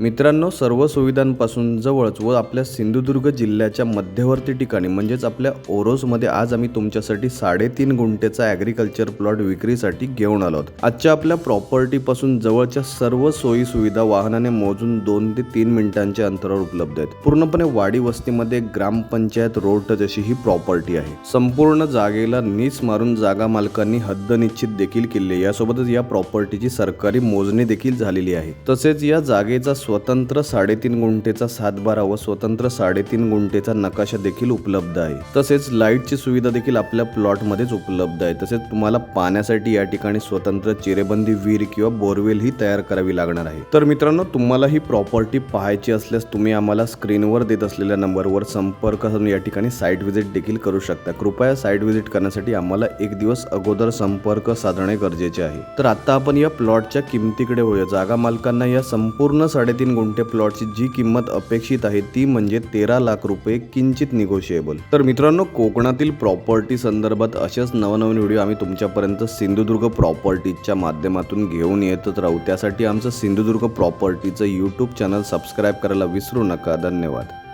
मित्रांनो सर्व सुविधांपासून जवळच व आपल्या सिंधुदुर्ग जिल्ह्याच्या मध्यवर्ती ठिकाणी म्हणजेच आपल्या ओरोसमध्ये आज आम्ही तुमच्यासाठी साडेतीन गुंठेचा ॲग्रिकल्चर प्लॉट विक्रीसाठी घेऊन आलो आहोत. आजच्या आपल्या प्रॉपर्टीपासून जवळच्या सर्व सोयी सुविधा वाहनाने मोजून दोन ते तीन मिनिटांच्या अंतरावर उपलब्ध आहेत. पूर्णपणे वाडी वस्तीमध्ये ग्रामपंचायत रोड टच अशी ही प्रॉपर्टी आहे. संपूर्ण जागेला नीस मारून जागा मालकांनी हद्द निश्चित देखील केली यासोबतच या प्रॉपर्टीची सरकारी मोजणी देखील झालेली आहे. तसेच या जागेचा स्वतंत्र साडेतीन गुंठेचा सातबारा व स्वतंत्र साडेतीन गुंठेचा नकाशा देखील उपलब्ध आहे. तसेच लाईटची सुविधा देखील आपल्या प्लॉटमध्येच उपलब्ध आहे. तसेच तुम्हाला पाण्यासाठी या ठिकाणी स्वतंत्र चिरेबंदी विहीर किंवा बोरवेल ही तयार करावी लागणार आहे. तर मित्रांनो तुम्हाला ही प्रॉपर्टी पाहायची असल्यास तुम्ही आम्हाला स्क्रीनवर देत असलेल्या नंबरवर संपर्क करून या ठिकाणी साईट व्हिजिट देखील करू शकता. कृपया साईट व्हिजिट करण्यासाठी आम्हाला एक दिवस अगोदर संपर्क साधणे गरजेचे आहे. तर आता आपण या प्लॉटच्या किमतीकडे वळूया. जागा मालकांना या संपूर्ण साडे साडेतीन गुंठे प्लॉटची जी किंमत अपेक्षित आहे ती म्हणजे तेरा लाख रुपये किंचित निगोशिएबल तर मित्रांनो कोकणातील प्रॉपर्टी संदर्भात असेच नवनवीन व्हिडिओ आम्ही तुमच्यापर्यंत सिंधुदुर्ग प्रॉपर्टीच्या माध्यमातून घेऊन येतच राहू. त्यासाठी आमचं सिंधुदुर्ग प्रॉपर्टीचं यूट्यूब चॅनल सबस्क्राईब करायला विसरू नका. धन्यवाद.